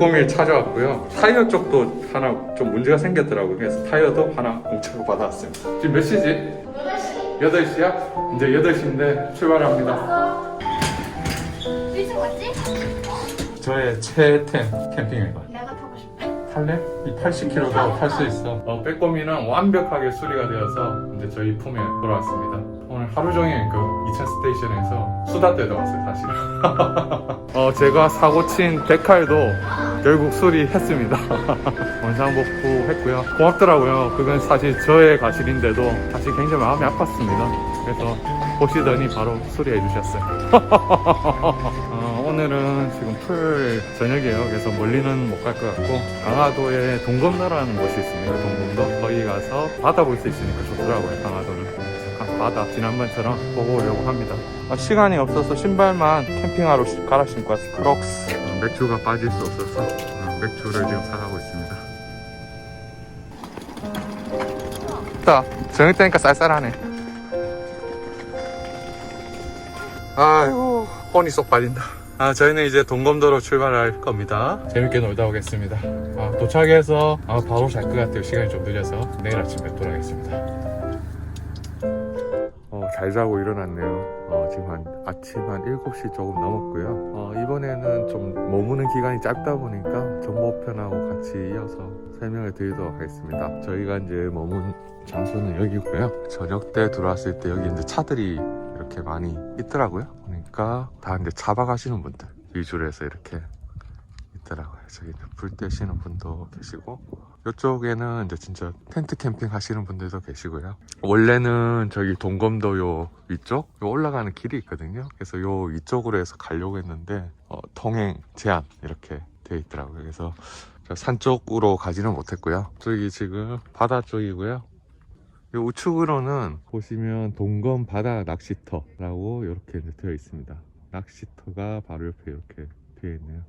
빼꼼히 찾아왔고요. 타이어 쪽도 하나 좀 문제가 생겼더라고요. 그래서 타이어도 하나 공짜로 받아왔습니다. 지금 몇 시지? 8시 8시야? 이제 8시인데 출발합니다. 일찍 왔지? 저의 최애템 캠핑이다. 내가 타고 싶어 탈래? 이 80km도 탈 수 있어. 어, 빼꼼이는 완벽하게 수리가 되어서 이제 저희 품에 돌아왔습니다. 하루 종일 그 이천 스테이션에서 수다 떨다 왔어요, 사실은. 어, 제가 사고 친 데칼도 결국 수리했습니다. 원상복구 했고요. 고맙더라고요. 그건 사실 저의 가실인데도 사실 굉장히 마음이 아팠습니다. 그래서 보시더니 바로 수리해 주셨어요. 어, 오늘은 지금 풀 저녁이에요. 그래서 멀리는 못 갈 것 같고 강화도에 동검도라는 곳이 있습니다. 동검도 거기 가서 바다 볼 수 있으니까 좋더라고요. 강화도는. 바다 지난번처럼 보고 오려고 합니다. 아, 시간이 없어서 신발만 캠핑화로 시- 갈아 신고 왔어요. 크록스. 어, 맥주가 빠질 수 없어서 어, 맥주를 지금 사가고 있습니다. 딱 저녁 때니까 쌀쌀하네. 아이고 혼이 쏙 빠진다. 아 저희는 이제 동검도로 출발할 겁니다. 재밌게 놀다 오겠습니다. 아, 도착해서 아, 바로 잘 것 같아요. 시간이 좀 느려서 내일 아침 뵙도록 하겠습니다. 어, 잘 자고 일어났네요. 어, 지금 한 아침 한 7시 조금 넘었고요. 어, 이번에는 좀 머무는 기간이 짧다 보니까 정보편하고 같이 이어서 설명을 드리도록 하겠습니다. 저희가 이제 머문 장소는 여기고요. 저녁 때 들어왔을 때 여기 이제 차들이 이렇게 많이 있더라고요. 그러니까 다 이제 잡아가시는 분들 위주로 해서 이렇게 있더라고요. 저기 불 떼시는 분도 계시고 이쪽에는 이제 진짜 텐트 캠핑 하시는 분들도 계시고요. 원래는 저기 동검도 요 위쪽 요 올라가는 길이 있거든요. 그래서 요 위쪽으로 해서 가려고 했는데 어, 통행 제한 이렇게 돼 있더라고요. 그래서 저산 쪽으로 가지는 못했고요. 저기 지금 바다 쪽이고요. 이 우측으로는 보시면 동검 바다 낚시터라고 이렇게 되어 있습니다. 낚시터가 바로 옆에 이렇게 되어 있네요.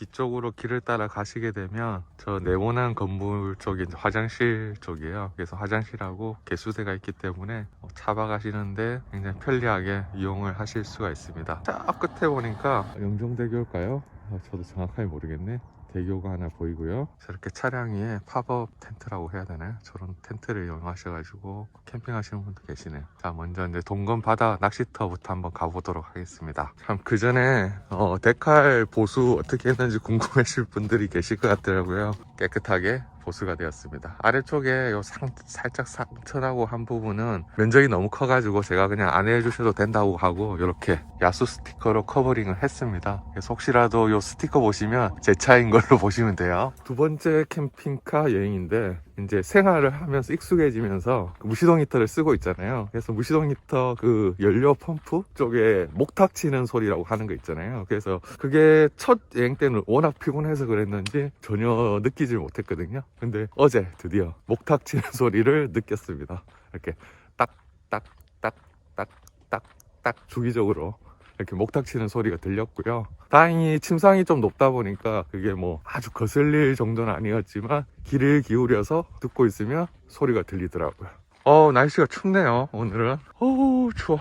뒤쪽으로 길을 따라 가시게 되면 저 네모난 건물 쪽이 화장실 쪽이에요. 그래서 화장실하고 개수대가 있기 때문에 어, 차박 가시는데 굉장히 편리하게 이용을 하실 수가 있습니다. 자 끝에 보니까 영종대교일까요? 아, 저도 정확하게 모르겠네. 대교가 하나 보이고요. 저렇게 차량 위에 팝업 텐트라고 해야 되나요? 저런 텐트를 이용하셔가지고 캠핑하시는 분도 계시네요. 자, 먼저 이제 동건 바다 낚시터부터 한번 가보도록 하겠습니다. 참, 그 전에, 어, 데칼 보수 어떻게 했는지 궁금하실 분들이 계실 것 같더라고요. 깨끗하게 보수가 되었습니다. 아래쪽에 요 상, 살짝 상처나고 한 부분은 면적이 너무 커가지고 제가 그냥 안 해주셔도 된다고 하고 이렇게 야수 스티커로 커버링을 했습니다. 그래서 혹시라도 요 스티커 보시면 제 차인 걸로 보시면 돼요. 두 번째 캠핑카 여행인데 이제 생활을 하면서 익숙해지면서 그 무시동 히터를 쓰고 있잖아요. 그래서 무시동 히터 그 연료 펌프 쪽에 목탁 치는 소리라고 하는 거 있잖아요. 그래서 그게 첫 여행 때는 워낙 피곤해서 그랬는지 전혀 느끼질 못했거든요. 근데 어제 드디어 목탁 치는 소리를 느꼈습니다. 이렇게 딱 딱 딱 딱 딱 딱 주기적으로 이렇게 목탁 치는 소리가 들렸고요. 다행히 침상이 좀 높다 보니까 그게 뭐 아주 거슬릴 정도는 아니었지만 귀를 기울여서 듣고 있으면 소리가 들리더라고요. 어, 날씨가 춥네요, 오늘은. 어우, 추워.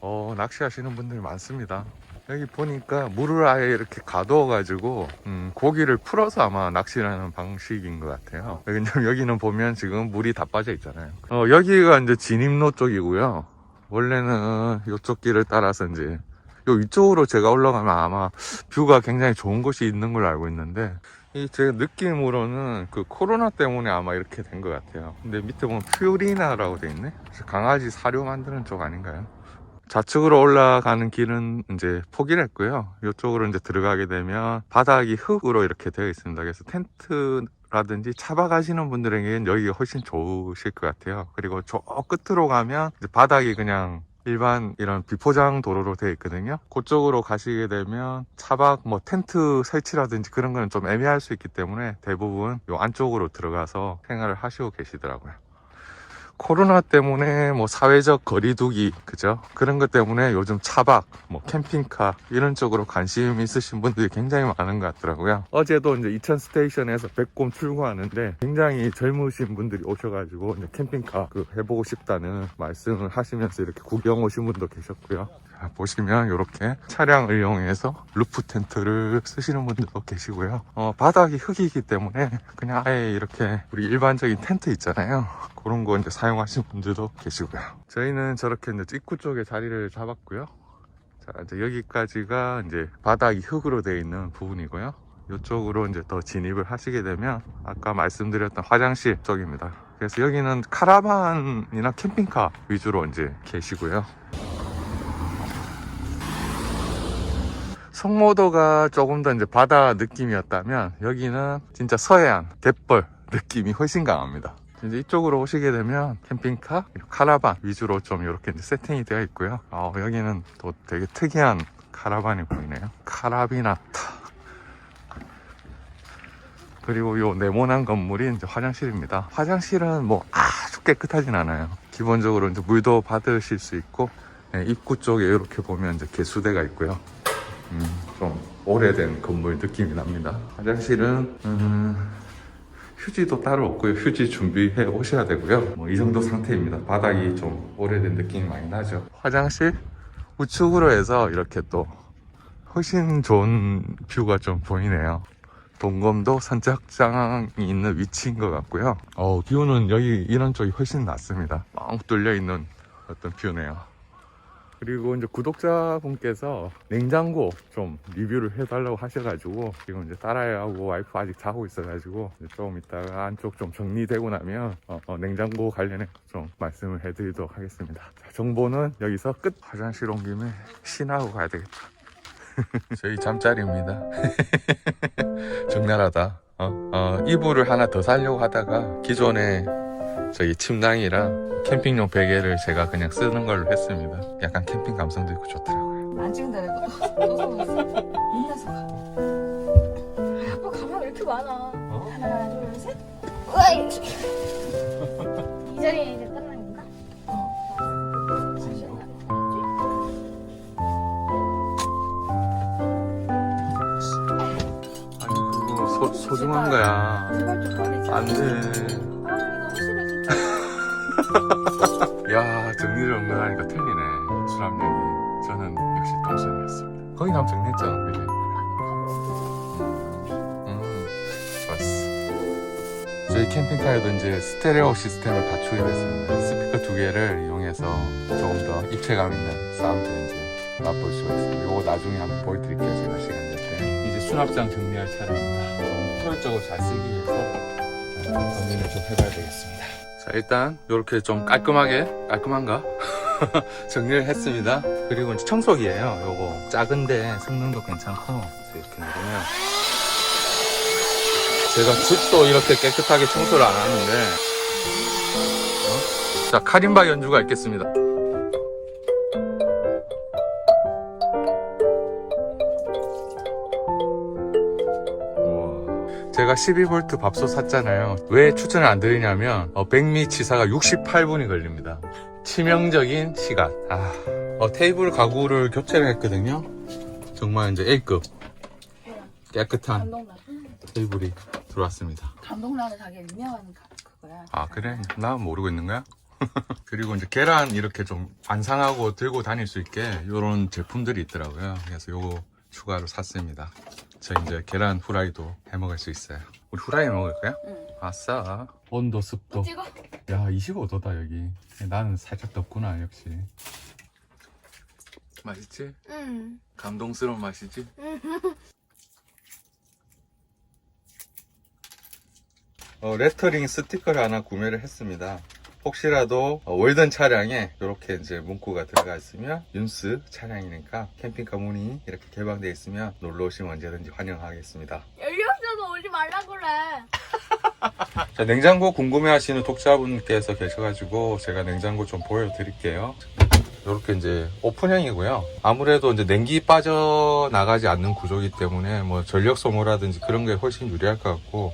어, 낚시하시는 분들이 많습니다. 여기 보니까 물을 아예 이렇게 가두어가지고, 음, 고기를 풀어서 아마 낚시를 하는 방식인 것 같아요. 왜냐면 여기는 보면 지금 물이 다 빠져 있잖아요. 어, 여기가 이제 진입로 쪽이고요. 원래는 이쪽 길을 따라서 이제 요 위쪽으로 제가 올라가면 아마 뷰가 굉장히 좋은 곳이 있는 걸로 알고 있는데 이제 느낌으로는 그 코로나 때문에 아마 이렇게 된 것 같아요. 근데 밑에 보면 퓨리나라고 돼 있네. 강아지 사료 만드는 쪽 아닌가요? 좌측으로 올라가는 길은 이제 포기를 했고요. 이쪽으로 이제 들어가게 되면 바닥이 흙으로 이렇게 되어 있습니다. 그래서 텐트라든지 차박하시는 분들에게는 여기가 훨씬 좋으실 것 같아요. 그리고 저 끝으로 가면 이제 바닥이 그냥 일반 이런 비포장 도로로 되어 있거든요. 그쪽으로 가시게 되면 차박 뭐 텐트 설치라든지 그런 거는 좀 애매할 수 있기 때문에 대부분 요 안쪽으로 들어가서 생활을 하시고 계시더라고요. 코로나 때문에 뭐 사회적 거리두기 그죠? 그런 것 때문에 요즘 차박 뭐 캠핑카 이런 쪽으로 관심 있으신 분들이 굉장히 많은 것 같더라고요. 어제도 이제 이천 스테이션에서 백곰 출고하는데 굉장히 젊으신 분들이 오셔가지고 캠핑카 그 해보고 싶다는 말씀을 하시면서 이렇게 구경 오신 분도 계셨고요. 자, 보시면 이렇게 차량을 이용해서 루프 텐트를 쓰시는 분들도 계시고요. 어, 바닥이 흙이기 때문에 그냥 아예 이렇게 우리 일반적인 텐트 있잖아요. 그런 거 이제 사용하시는 분들도 계시고요. 저희는 저렇게 이제 입구 쪽에 자리를 잡았고요. 자, 이제 여기까지가 이제 바닥이 흙으로 되어 있는 부분이고요. 이쪽으로 이제 더 진입을 하시게 되면 아까 말씀드렸던 화장실 쪽입니다. 그래서 여기는 카라반이나 캠핑카 위주로 이제 계시고요. 성모도가 조금 더 이제 바다 느낌이었다면 여기는 진짜 서해안 갯벌 느낌이 훨씬 강합니다. 이제 이쪽으로 오시게 되면 캠핑카, 카라반 위주로 좀 이렇게 세팅이 되어 있고요. 어, 여기는 또 되게 특이한 카라반이 보이네요. 카라비나타. 그리고 요 네모난 건물이 이제 화장실입니다. 화장실은 뭐 아주 깨끗하진 않아요. 기본적으로 이제 물도 받으실 수 있고 네, 입구 쪽에 이렇게 보면 이제 개수대가 있고요. 음, 좀 오래된 건물 느낌이 납니다. 화장실은 음, 휴지도 따로 없고요. 휴지 준비해 오셔야 되고요. 뭐 이 정도 상태입니다. 바닥이 좀 오래된 느낌이 많이 나죠. 화장실 우측으로 해서 이렇게 또 훨씬 좋은 뷰가 좀 보이네요. 동검도 선착장이 있는 위치인 것 같고요. 어, 뷰는 여기 이런 쪽이 훨씬 낫습니다. 뻥 뚫려 있는 어떤 뷰네요. 그리고 이제 구독자분께서 냉장고 좀 리뷰를 해달라고 하셔가지고 지금 이제 딸아이하고 와이프 아직 자고 있어가지고 조금 이따가 안쪽 좀 정리되고 나면 어, 어, 냉장고 관련해 좀 말씀을 해드리도록 하겠습니다. 자, 정보는 여기서 끝. 화장실 온 김에 신하고 가야 되겠다. 저희 잠자리입니다. 적나라하다. 어, 어, 이불을 하나 더 사려고 하다가 기존에 저희 침낭이랑 캠핑용 베개를 제가 그냥 쓰는 걸로 했습니다. 약간 캠핑 감성도 있고 좋더라고요. 안 찍는다 그래도 너무 민다서 가 아빠 가방 왜 이렇게 많아 하나 둘 셋 으이 이 자리에 이제 끝난 건가? 아니 그거 소, 소중한 거야. 제발 좀 꺼내지 안 돼. 아 너무 야 정리를 은근하니까 틀리네. 수납력이. 저는 역시 동선이었습니다. 거기 가면 정리했잖아. 그지? 음, 좋았어. 저희 캠핑카에도 이제 스테레오 시스템을 갖추게 됐습니다. 스피커 두 개를 이용해서 조금 더 입체감 있는 사운드를 이제 맛볼 수가 있습니다. 이거 나중에 한번 보여드릴게요. 제가 시간 될 때. 이제 수납장 정리할 차례입니다. 좀 효율적으로 잘 쓰기 위해서 어, 정리를 좀 해봐야 되겠습니다. 자, 일단 이렇게 좀 깔끔하게, 깔끔한가? 정리를 했습니다. 그리고 이제 청소기예요. 요거 작은데 성능도 괜찮고 이렇게 누르면 제가 집도 이렇게 깨끗하게 청소를 안 하는데 어? 자 카림바 연주가 있겠습니다. 제가 12V 밥솥 샀잖아요. 왜 추천을 안 드리냐면 어, 백미 치사가 68분이 걸립니다. 치명적인 시간. 아, 어, 테이블 가구를 교체를 했거든요. 정말 이제 A급 깨끗한 테이블이 들어왔습니다. 감동나는 가게 유명한 가- 그거야 아 그래? 나 모르고 있는 거야? 그리고 이제 계란 이렇게 좀 안상하고 들고 다닐 수 있게 이런 제품들이 있더라고요. 그래서 요거 추가로 샀습니다. 저 이제 계란 후라이도 해 먹을 수 있어요. 우리 후라이 먹을 거야? 응 아싸. 온도 습도. 찍어 야 25도다 여기. 나는 살짝 덥구나 역시. 맛있지? 응 감동스러운 맛이지? 어, 레터링 스티커를 하나 구매를 했습니다. 혹시라도 어, 월든 차량에 이렇게 이제 문구가 들어가 있으면 윤스 차량이니까 캠핑카 문이 이렇게 개방되어 있으면 놀러 오시면 언제든지 환영하겠습니다. 열렸어도 오지 말라 그래 자, 냉장고 궁금해 하시는 독자분께서 계셔가지고 제가 냉장고 좀 보여드릴게요. 이렇게 이제 오픈형이고요. 아무래도 이제 냉기 빠져나가지 않는 구조이기 때문에 뭐 전력 소모라든지 그런 게 훨씬 유리할 것 같고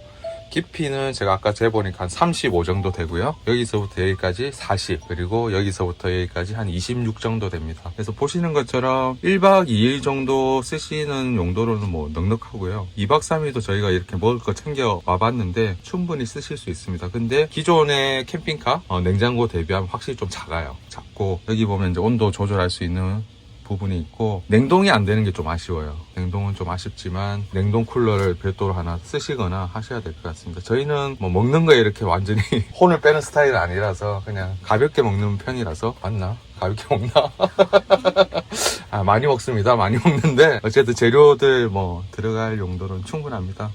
깊이는 제가 아까 재보니까 한 35 정도 되고요. 여기서부터 여기까지 40 그리고 여기서부터 여기까지 한 26 정도 됩니다. 그래서 보시는 것처럼 1박 2일 정도 쓰시는 용도로는 뭐 넉넉하고요. 2박 3일도 저희가 이렇게 먹을 거 챙겨 와봤는데 충분히 쓰실 수 있습니다. 근데 기존의 캠핑카 어, 냉장고 대비하면 확실히 좀 작아요. 작고 여기 보면 이제 온도 조절할 수 있는 부분이 있고 냉동이 안 되는 게 좀 아쉬워요. 냉동은 좀 아쉽지만 냉동 쿨러를 별도로 하나 쓰시거나 하셔야 될 것 같습니다. 저희는 뭐 먹는 거에 이렇게 완전히 혼을 빼는 스타일은 아니라서 그냥 가볍게 먹는 편이라서 맞나? 가볍게 먹나? 아, 많이 먹습니다. 많이 먹는데 어쨌든 재료들 뭐 들어갈 용도는 충분합니다.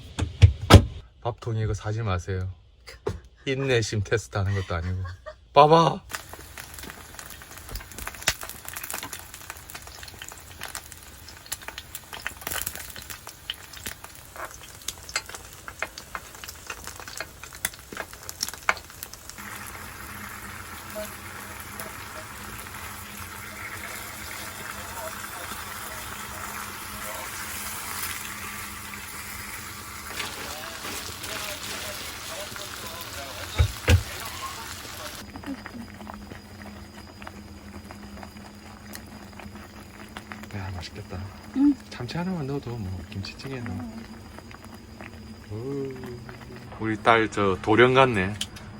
밥통에 이거 사지 마세요. 인내심 테스트 하는 것도 아니고. 봐봐. 야 맛있겠다. 응. 참치 하나만 넣어도 뭐 김치찌개나. 오. 우리 딸 저 도령 같네.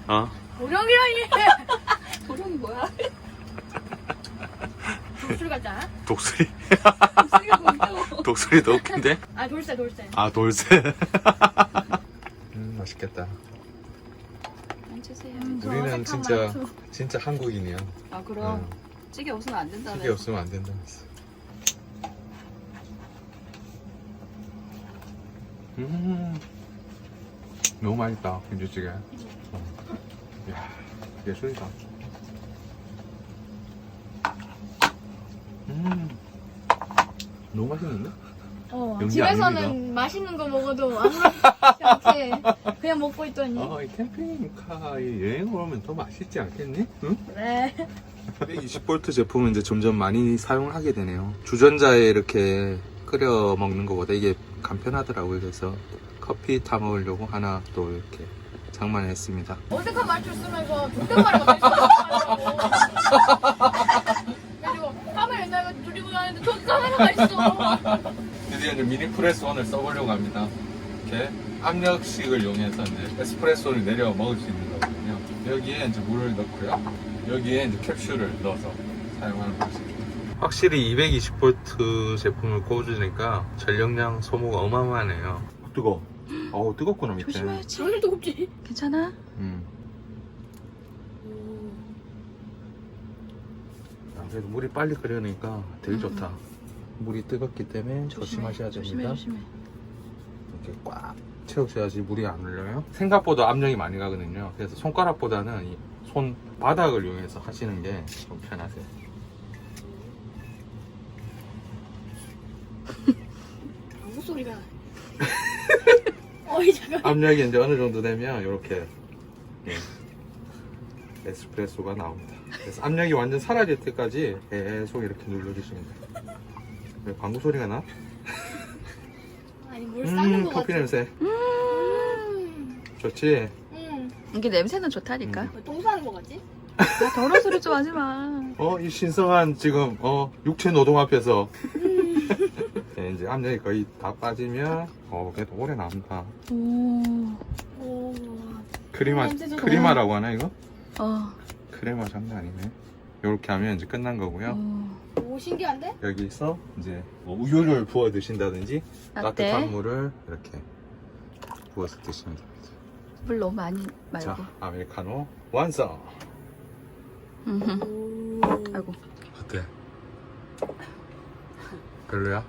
어? 도령이라니. 도령이 뭐야? 돌술 같잖아. 독수리. 돌술이가 뭐냐고. 독수리도 웃긴데? 아 돌쇠 돌쇠. 아 돌쇠. 음 맛있겠다. 앉으세요. 우리는 진짜 진짜 한국인이야. 아 그럼 응. 찌개 없으면 안 된다네. 찌개 없으면 안 된다. 했어. 음 너무 맛있다 김치찌개. 어. 야 예술이다. 음 너무 맛있는데? 어, 연기 집에서는 아닙니다. 맛있는 거 먹어도 아무렇지 않게 그냥 먹고 있더니 어, 이 캠핑카에 여행 오면 더 맛있지 않겠니? 응? 그래 120V 제품은 이제 점점 많이 사용을 하게 되네요. 주전자에 이렇게 끓여 먹는 것보다 이게 간편하더라고요. 그래서 커피 타 먹으려고 하나 또 이렇게 장만했습니다. 어색한 말투 쓰면서 존댓말을 막 그래가지고 카메라 옛날에 줄이고 다니는데 저 카메라가 있어 드디어 이제 미니 프레스 원을 써보려고 합니다. 이렇게 압력식을 이용해서 이제 에스프레소를 내려 먹을 수 있는 거거든요. 여기에 이제 물을 넣고요. 여기에 이제 캡슐을 넣어서 사용하는 방식입니다. 확실히 220V 제품을 꽂으니까 전력량 소모가 어마어마하네요. 뜨거. 어우 뜨겁구나 밑에. 조심해야지. 오늘도 곱지 괜찮아? 음. 아, 그래도 물이 빨리 끓으니까 되게 좋다. 물이 뜨겁기 때문에 조심하셔야 조심해, 됩니다. 조심해. 이렇게 꽉 채우셔야지 물이 안 흘러요. 생각보다 압력이 많이 가거든요. 그래서 손가락보다는 이손 바닥을 이용해서 하시는 게 좀 편하세요. 아무 소리가 어이 잠깐 압력이 이제 어느 정도 되면 이렇게 예, 에스프레소가 나옵니다. 그래서 압력이 완전 사라질 때까지 계속 이렇게 눌러주시면 돼요. 왜 방구 소리가 나? 아니 뭘 싸는 음, 거 커피 같아 냄새. 음, 좋지? 음. 이게 냄새는 좋다니까. 음. 왜똥 싸는 거 같지? 아, 더러운 소리 좀 하지 마. 어, 이 신성한 지금, 어, 육체 노동 앞에서. 네, 이제 압력이 거의 다 빠지면, 어, 그래도 오래 남다. 오. 오 크리마, 냄새. 크리마라고 하나, 이거? 어. 크리마 장난 아니네. 이렇게 하면 이제 끝난 거고요. 오. 오 신기한데? 여기서 이제 뭐 우유를 부어 드신다든지, 따뜻한 라떼. 물을 이렇게 부어서 드시면 됩니다. 물 너무 많이 말고. 자, 아메리카노 완성! 음흠. 오 아이고. 어때? 별로야?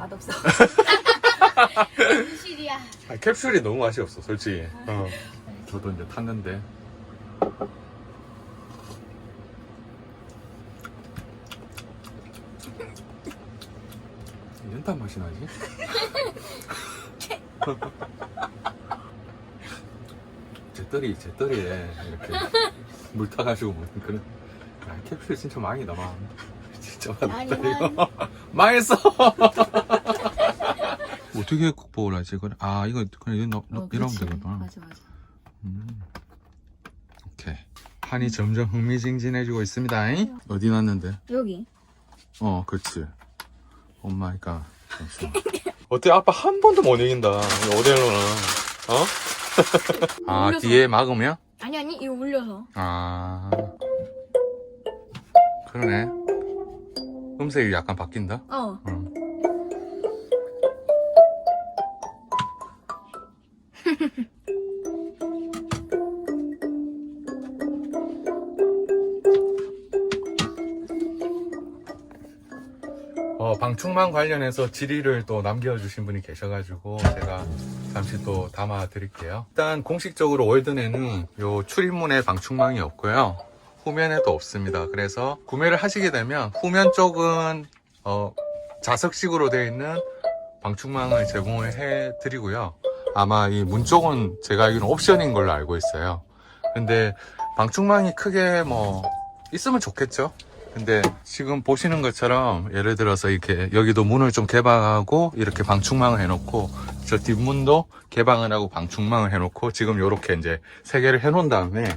맛없어. 현실이야 아, 캡슐이 너무 맛이 없어, 솔직히. 어. 저도 이제 탔는데. 연탄 맛이 나지? 제떨이, 제떨이에 이렇게 물 타가지고 먹는 그런. 야, 캡슐 진짜 망이다, 망. 진짜 맛없다, 이거. 망했어! 어떻게 극복을 하지? 이거 아 이거 그냥 이거 넣, 어, 넣, 이러면 그치. 되겠구나. 맞아, 맞아. 음. 오케이. 판이 점점 흥미진진해지고 있습니다. 어디 놨는데? 여기 어, 그렇지. 잠시만. 어때? 아빠 한 번도 못 이긴다. 오델로는. 어? 아, 올려서. 뒤에 막으면? 아니 아니 이거 올려서 아. 그러네. 음식 검색이 약간 바뀐다. 어. 응. 어, 방충망 관련해서 질의를 또 남겨주신 분이 계셔가지고 제가 잠시 또 담아 드릴게요. 일단 공식적으로 월든에는 요 출입문에 방충망이 없고요. 후면에도 없습니다. 그래서 구매를 하시게 되면 후면 쪽은 어, 자석식으로 되어 있는 방충망을 제공을 해 드리고요. 아마 이 문 쪽은 제가 알기로는 옵션인 걸로 알고 있어요. 근데 방충망이 크게 뭐 있으면 좋겠죠. 근데 지금 보시는 것처럼 예를 들어서 이렇게 여기도 문을 좀 개방하고 이렇게 방충망을 해놓고 저 뒷문도 개방을 하고 방충망을 해놓고 지금 이렇게 이제 세 개를 해놓은 다음에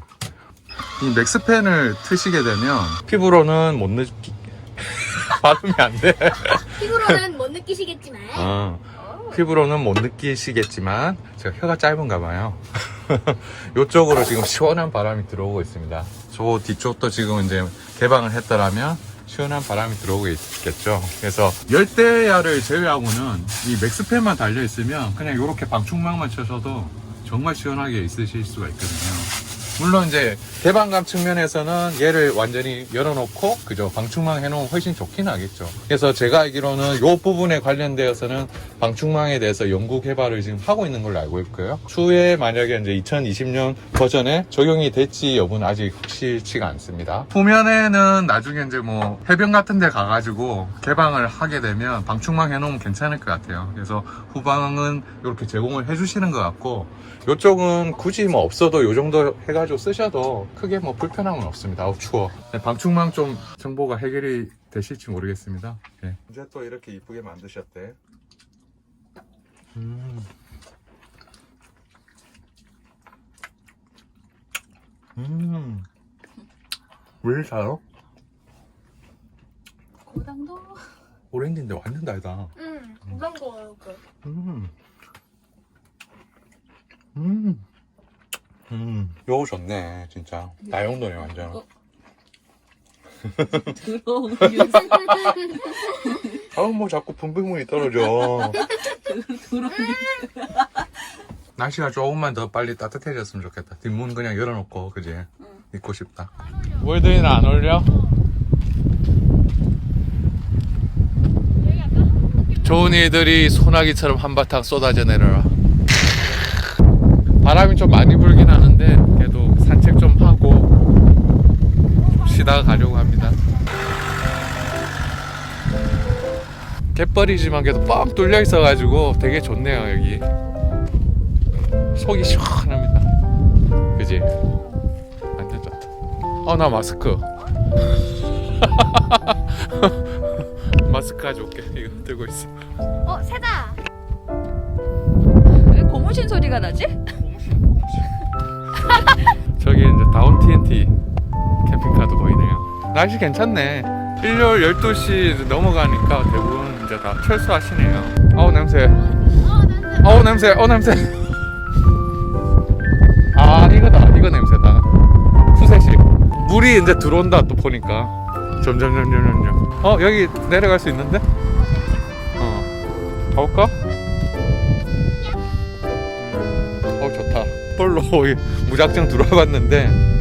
이 맥스팬을 트시게 되면 피부로는 못 느끼 발음이 안 돼. 피부로는 못 느끼시겠지만. 어, 피부로는 못 느끼시겠지만 제가 혀가 짧은가 봐요. 이쪽으로 지금 시원한 바람이 들어오고 있습니다. 저 뒤쪽도 지금 이제 개방을 했더라면 시원한 바람이 들어오고 있겠죠. 그래서 열대야를 제외하고는 이 맥스팬만 달려 있으면 그냥 이렇게 방충망만 쳐셔도 정말 시원하게 있으실 수가 있거든요. 물론 이제 개방감 측면에서는 얘를 완전히 열어놓고 그죠 방충망 해놓으면 훨씬 좋긴 하겠죠. 그래서 제가 알기로는 이 부분에 관련되어서는 방충망에 대해서 연구 개발을 지금 하고 있는 걸로 알고 있고요. 추후에 만약에 이제 2020년 버전에 적용이 될지 여부는 아직 확실치가 않습니다. 후면에는 나중에 이제 뭐 해변 같은 데 가가지고 개방을 하게 되면 방충망 해놓으면 괜찮을 것 같아요. 그래서 후방은 이렇게 제공을 해주시는 것 같고 이쪽은 굳이 뭐 없어도 요 정도 해가지고 쓰셔도 크게 뭐 불편함은 없습니다. 아우 추워. 네, 방충망 좀 정보가 해결이 되실지 모르겠습니다. 네. 이제 또 이렇게 이쁘게 만드셨대. 음. 음. 왜 이렇게 달아? 고당도 오렌지인데 완전 달다. 응. 무슨 거예요, 그? 음. 음. 음. 요거 좋네, 진짜. 다용도네, 완전. 어. 더러운 유 아우, 뭐 자꾸 분비물이 떨어져. 더러운 날씨가 조금만 더 빨리 따뜻해졌으면 좋겠다. 뒷문 그냥 열어놓고, 그지? 입고 싶다. 월드인 안 어울려? 좋은 일들이 소나기처럼 한바탕 쏟아져 내려라. 바람이 좀 많이 불긴 하는데 그래도 산책 좀 하고 좀 쉬다가 가려고 합니다. 갯벌이지만 그래도 뻥 뚫려 있어가지고 되게 좋네요 여기. 속이 시원합니다. 그지? 완전 좋다. 어나 마스크. 마스크 가져올게. 이거 들고 있어. 어, 새다. 왜 고무신 소리가 나지? TNT 캠핑카도 보이네요. 날씨 괜찮네. 일요일 12시 넘어가니까 대부분 이제 다 철수하시네요. 어우 냄새. 어우 냄새. 어우 냄새. 아 이거다. 이거 냄새다. 푸세식. 물이 이제 들어온다 또 보니까. 점점 점점 점점. 어 여기 내려갈 수 있는데? 어. 가볼까? 어 좋다. 볼로 무작정 들어와봤는데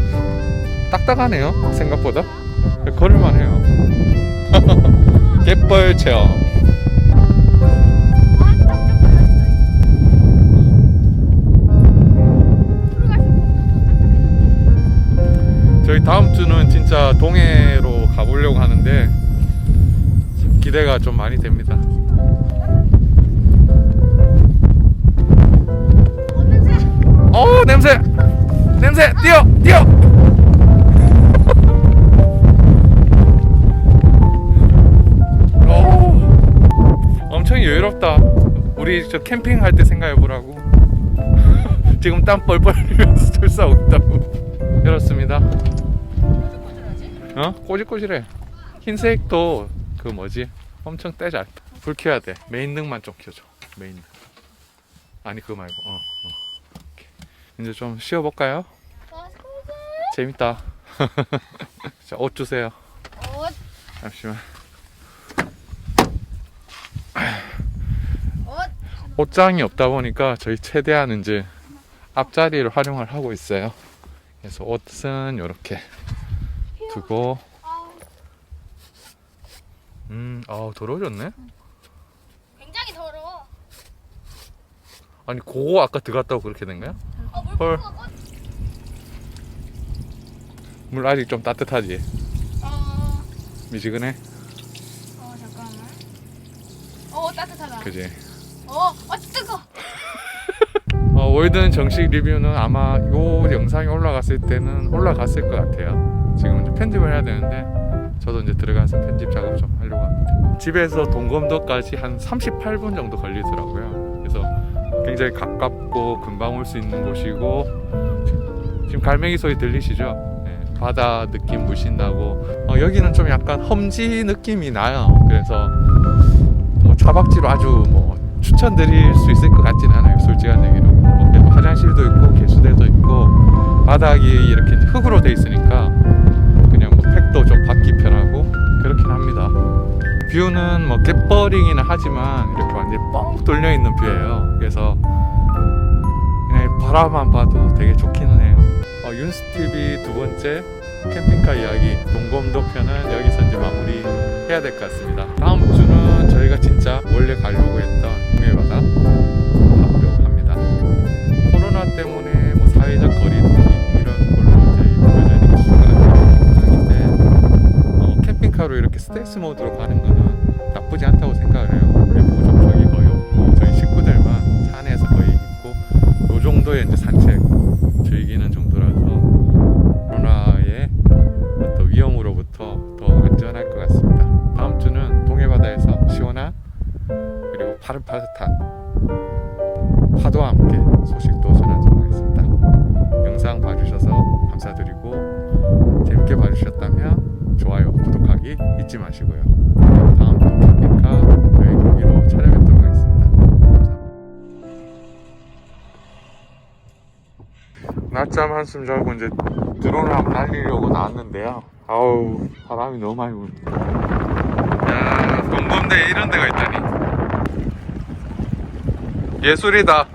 딱딱하네요 생각보다 걸을만 해요. 갯벌 체험. 저희 다음 주는 진짜 동해로 가보려고 하는데 기대가 좀 많이 됩니다. 어 냄새 냄새 뛰어 뛰어 여유롭다. 우리 저 캠핑 할 때 생각해 보라고. 지금 땀 뻘뻘 흘리면서 철수하고 있다고. 열었습니다. 어? 꼬질꼬질해. 흰색도 그 뭐지? 엄청 떼잘 불 켜야 돼. 메인 등만 좀 켜줘. 메인 등. 아니 그거 말고. 어, 어. 이제 좀 쉬어볼까요? 재밌다. 자, 옷 주세요. 어, 잠시만. 옷장이 없다 보니까 저희 최대한 이제 앞자리를 활용을 하고 있어요. 그래서 옷은 이렇게 두고 음, 아우 더러워졌네. 굉장히 더러워. 아니 그거 아까 들어갔다고 그렇게 된 거야? 어, 물 헐. 물 아직 좀 따뜻하지? 어, 미지근해? 어 잠깐만. 어 따뜻하다. 그지? 어, 어 뜨거. 어, 월든 정식 리뷰는 아마 요 영상이 올라갔을 때는 올라갔을 것 같아요. 지금 이제 편집을 해야 되는데 저도 이제 들어가서 편집 작업 좀 하려고 합니다. 집에서 동검도까지 한 38분 정도 걸리더라고요. 그래서 굉장히 가깝고 금방 올 수 있는 곳이고 지금 갈매기 소리 들리시죠? 네, 바다 느낌 무신 나고 어, 여기는 좀 약간 험지 느낌이 나요. 그래서 뭐 차박지로 아주 뭐 추천드릴 수 있을 것 같지는 않아요. 솔직한 얘기로. 뭐 화장실도 있고 개수대도 있고 바닥이 이렇게 흙으로 돼 있으니까 그냥 뭐 팩도 좀 받기 편하고 그렇긴 합니다. 뷰는 뭐 갯벌이기는 하지만 이렇게 완전히 뻥 뚫려 있는 뷰예요. 그래서 그냥 바라만 봐도 되게 좋기는 해요. 어, 윤스TV 두 번째 캠핑카 이야기 동검도 편은 여기서 이제 마무리 해야 될 것 같습니다. 다음 주는 저희가 진짜 원래 가려고 했던 동해바다 가보려고 합니다. 코로나 때문에 뭐 사회적 거리두기 이런 걸로 이제 여전히 중단된 상황인데 어, 캠핑카로 이렇게 스텔스 모드로 가는 거는 나쁘지 않다고 생각을 해요. 외부 접촉이 거의 없고 저희 식구들만 차 안에서 거의 있고 요 정도의 이제 산 파릇파릇한 파도와 함께 소식도 전하도록 하겠습니다. 영상 봐주셔서 감사드리고 재밌게 봐주셨다면 좋아요, 구독하기 잊지 마시고요. 다음 또 캠핑카 여행 후기로 촬영했도록 하겠습니다. 한숨 자고 이제 드론을 한번 날리려고 나왔는데요. 아우 바람이 너무 많이 부는다. 야 동검대에 이런 데가 있다니. 예술이다.